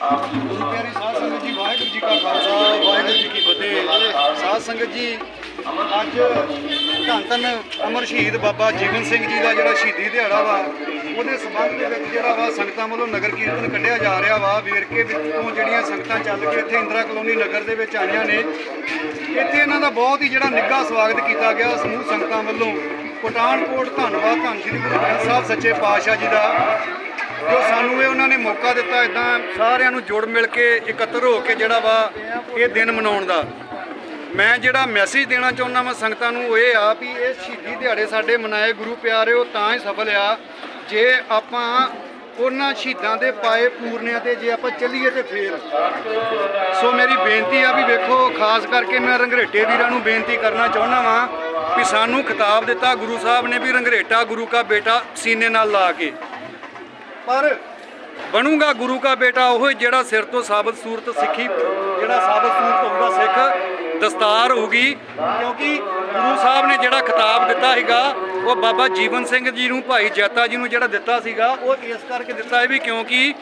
ਗੁਰੂ ਪਿਆਰੀ ਸਾਧ ਸੰਗਤ ਜੀ ਵਾਹਿਗੁਰੂ ਜੀ ਕਾ ਖਾਲਸਾ ਵਾਹਿਗੁਰੂ ਜੀ ਕੀ ਫਤਿਹ। ਸਾਧ ਸੰਗਤ ਜੀ ਅੱਜ ਧੰਨ ਧੰਨ ਅਮਰ ਸ਼ਹੀਦ ਬਾਬਾ ਜੀਵਨ ਸਿੰਘ ਜੀ ਦਾ ਜਿਹੜਾ ਸ਼ਹੀਦੀ ਦਿਹਾੜਾ ਵਾ ਉਹਦੇ ਸਬੰਧ ਦੇ ਵਿੱਚ ਜਿਹੜਾ ਵਾ ਸੰਗਤਾਂ ਵੱਲੋਂ ਨਗਰ ਕੀਰਤਨ ਕੱਢਿਆ ਜਾ ਰਿਹਾ ਵਾ ਵੇਰਕੇ ਵਿੱਚੋਂ ਜਿਹੜੀਆਂ ਸੰਗਤਾਂ ਚੱਲ ਕੇ ਇੱਥੇ ਇੰਦਰਾ ਕਲੋਨੀ ਨਗਰ ਦੇ ਵਿੱਚ ਆਈਆਂ ਨੇ। ਇੱਥੇ ਇਹਨਾਂ ਦਾ ਬਹੁਤ ਹੀ ਜਿਹੜਾ ਨਿੱਘਾ ਸਵਾਗਤ ਕੀਤਾ ਗਿਆ ਸਮੂਹ ਸੰਗਤਾਂ ਵੱਲੋਂ। ਪਠਾਨਕੋਟ ਧੰਨਵਾਦ ਧੰਨ ਸ਼੍ਰੀ ਗੁਰੂ ਗ੍ਰੰਥ ਸਾਹਿਬ ਸੱਚੇ ਪਾਤਸ਼ਾਹ ਜੀ ਦਾ ਜੋ ਉਹਨਾਂ ਨੇ ਮੌਕਾ ਦਿੱਤਾ ਇਦਾਂ ਸਾਰਿਆਂ ਨੂੰ ਜੁੜ ਮਿਲ ਕੇ ਇਕੱਤਰ ਹੋ ਕੇ ਜਿਹੜਾ ਵਾ ਇਹ ਦਿਨ ਮਨਾਉਣ ਦਾ। ਮੈਂ ਜਿਹੜਾ ਮੈਸੇਜ ਦੇਣਾ ਚਾਹੁੰਦਾ ਮੈਂ ਸੰਗਤਾਂ ਨੂੰ ਉਹ ਇਹ ਆ ਵੀ ਇਹ ਸ਼ਹੀਦੀ ਦਿਹਾੜੇ ਸਾਡੇ ਮਨਾਏ ਗੁਰੂ ਪਿਆਰਿਓ ਤਾਂ ਹੀ ਸਫਲ ਆ। ਜੇ ਆਪਾਂ ਉਹਨਾਂ ਸ਼ਹੀਦਾਂ ਦੇ ਪਾਏ ਪੂਰਨਿਆਂ ਤੇ ਜੇ ਆਪਾਂ ਚੱਲੀਏ ਤੇ ਫੇਰ। ਸੋ ਮੇਰੀ ਬੇਨਤੀ ਆ ਵੀ ਵੇਖੋ, ਖਾਸ ਕਰਕੇ ਮੈਂ ਰੰਗਰੇਟੇ ਵੀਰਾਂ ਨੂੰ ਬੇਨਤੀ ਕਰਨਾ ਚਾਹੁੰਦਾ ਵਾਂ ਵੀ ਸਾਨੂੰ ਖਿਤਾਬ ਦਿੱਤਾ ਗੁਰੂ ਸਾਹਿਬ ਨੇ ਵੀ ਰੰਗਰੇਟਾ ਗੁਰੂ ਕਾ ਬੇਟਾ ਸੀਨੇ ਨਾਲ ਲਾ ਕੇ। ਪਰ ਬਣੂਗਾ ਗੁਰੂ ਕਾ ਬੇਟਾ ਉਹ ਜਿਹੜਾ ਸਿਰ ਤੋਂ ਸਾਬਤ ਸੂਰਤ ਸਿੱਖੀ, ਜਿਹੜਾ ਸਾਬਤ ਸੂਰਤ ਹੋਊਗਾ ਸਿੱਖ, ਦਸਤਾਰ ਹੋਊਗੀ ਕਿਉਂਕਿ ਗੁਰੂ ਸਾਹਿਬ ਨੇ ਜਿਹੜਾ ਖਿਤਾਬ ਦਿੱਤਾ ਸੀਗਾ, ਉਹ ਬਾਬਾ ਜੀਵਨ ਸਿੰਘ ਜੀ ਨੂੰ, ਭਾਈ ਜੈਤਾ ਜੀ ਨੂੰ ਜਿਹੜਾ ਦਿੱਤਾ ਸੀਗਾ, ਉਹ ਇਸ ਕਰਕੇ ਦਿੱਤਾ ਹੈ ਵੀ ਕਿਉਂਕਿ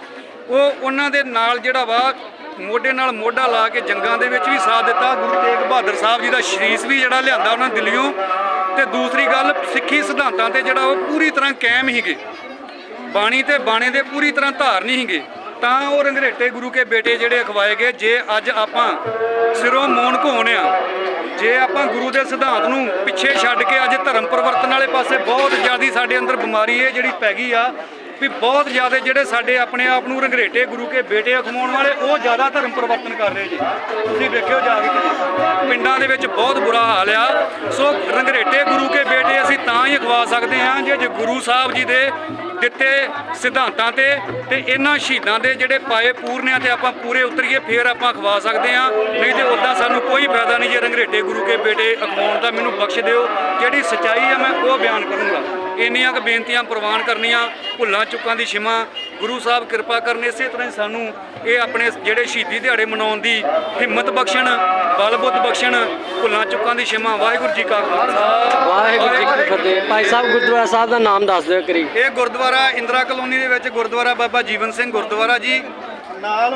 ਉਹ ਉਹਨਾਂ ਦੇ ਨਾਲ ਜਿਹੜਾ ਵਾ, ਮੋਢੇ ਨਾਲ ਮੋਢਾ ਲਾ ਕੇ ਜੰਗਾਂ ਦੇ ਵਿੱਚ ਵੀ ਸਾਥ ਦਿੱਤਾ। ਗੁਰੂ ਤੇਗ ਬਹਾਦਰ ਸਾਹਿਬ ਜੀ ਦਾ ਸ਼ਰੀਸ ਵੀ ਜਿਹੜਾ ਲਿਆਂਦਾ ਉਹਨਾਂ ਦਿੱਲੀੋਂ ਤੇ ਦੂਸਰੀ ਗੱਲ, ਸਿੱਖੀ ਸਿਧਾਂਤਾਂ ਤੇ ਜਿਹੜਾ ਉਹ ਪੂਰੀ ਤਰ੍ਹਾਂ ਕਾਇਮ ਸੀਗੇ। ਬਾਣੀ ਤੇ ਬਾਣੇ ਦੇ ਪੂਰੀ ਤਰ੍ਹਾਂ ਧਾਰ ਨਹੀਂ ਸੀਗੇ। ਤਾਂ ਉਹ ਰੰਗਰੇਟੇ ਗੁਰੂ ਕੇ ਬੇਟੇ ਜਿਹੜੇ ਅਖਵਾਏ ਗਏ, ਜੇ ਅੱਜ ਆਪਾਂ ਸਿਰੋਂ ਮੌਨ ਘੋਣ ਆ ਜੇ ਆਪਾਂ ਗੁਰੂ ਦੇ ਸਿਧਾਂਤ ਨੂੰ ਪਿੱਛੇ ਛੱਡ ਕੇ ਅੱਜ ਧਰਮ ਪਰਿਵਰਤਨ ਵਾਲੇ ਪਾਸੇ ਬਹੁਤ ਜ਼ਿਆਦੀ ਸਾਡੇ ਅੰਦਰ ਬਿਮਾਰੀ ਇਹ ਜਿਹੜੀ ਪੈ ਗਈ ਆ, ਵੀ ਬਹੁਤ ਜ਼ਿਆਦਾ ਜਿਹੜੇ ਸਾਡੇ ਆਪਣੇ ਆਪ ਨੂੰ ਰੰਗਰੇਟੇ ਗੁਰੂ ਕੇ ਬੇਟੇ ਅਖਵਾਉਣ ਵਾਲੇ, ਉਹ ਜ਼ਿਆਦਾ ਧਰਮ ਪਰਿਵਰਤਨ ਕਰ ਰਹੇ ਜੀ। ਤੁਸੀਂ ਵੇਖਿਓ ਜਾ ਕੇ ਪਿੰਡਾਂ ਦੇ ਵਿੱਚ ਬਹੁਤ ਬੁਰਾ ਹਾਲ ਆ। ਸੋ ਰੰਗਰੇਟੇ ਗੁਰੂ ਕੇ ਬੇਟੇ ਅਸੀਂ ਤਾਂ ਹੀ ਅਖਵਾ ਸਕਦੇ ਹਾਂ ਜੇ ਜੇ ਗੁਰੂ ਸਾਹਿਬ ਜੀ ਦੇ ਦਿੱਤੇ ਸਿਧਾਂਤਾਂ ਤੇ ਤੇ ਇਹਨਾਂ ਸ਼ਹੀਦਾਂ ਦੇ ਜਿਹੜੇ ਪਾਏ ਪੂਰਨਿਆਂ ਤੇ ਆਪਾਂ ਪੂਰੇ ਉਤਰੀਏ, ਫੇਰ ਆਪਾਂ ਖਵਾ ਸਕਦੇ ਹਾਂ। ਨਹੀਂ ਤੇ ਉਦਾਂ ਸਾਨੂੰ ਕੋਈ ਫਾਇਦਾ ਨਹੀਂ ਜੇ ਰੰਗਰੇਟੇ ਗੁਰੂ ਕੇ ਬੇਟੇ ਅਖਵਾਉਣ ਦਾ ਮੈਨੂੰ ਬਖਸ਼ ਦਿਓ। ਜਿਹੜੀ ਸਚਾਈ ਆ ਮੈਂ ਉਹ ਬਿਆਨ ਕਰੂੰਗਾ। ਇੰਨੀਆਂ ਕੁ ਬੇਨਤੀਆਂ ਪ੍ਰਵਾਨ ਕਰਨੀਆਂ ਭੁੱਲਾਂ ਚੁੱਕਾਂ ਦੀ ਛਿਮਾ। ਗੁਰੂ ਸਾਹਿਬ ਕਿਰਪਾ ਕਰਨ ਇਸੇ ਤਰ੍ਹਾਂ ਹੀ ਸਾਨੂੰ ਇਹ ਆਪਣੇ ਜਿਹੜੇ ਸ਼ਹੀਦੀ ਦਿਹਾੜੇ ਮਨਾਉਣ ਦੀ ਹਿੰਮਤ ਬਖਸ਼ਣ ਬਲ ਬੁੱਧ ਬਖਸ਼ਣ ਭੁੱਲਾਂ ਚੁੱਕਾਂ ਦੀ ਛਿਮਾ। ਵਾਹਿਗੁਰੂ ਜੀ ਕਾ ਖਾਲਸਾ। ਵਾਹਿਗੁਰੂ ਜੀ ਕੀ ਫਤਿਹ। ਭਾਈ ਸਾਹਿਬ ਗੁਰਦੁਆਰਾ ਸਾਹਿਬ ਦਾ ਨਾਮ ਦੱਸ ਦਿਓ ਕਰੀ ਇਹ ਗੁਰਦੁਆਰਾ ਇੰਦਰਾ ਕਲੋਨੀ ਦੇ ਵਿੱਚ ਗੁਰਦੁਆਰਾ ਬਾਬਾ ਜੀਵਨ ਸਿੰਘ ਗੁਰਦੁਆਰਾ ਜੀ। ਨਾਲ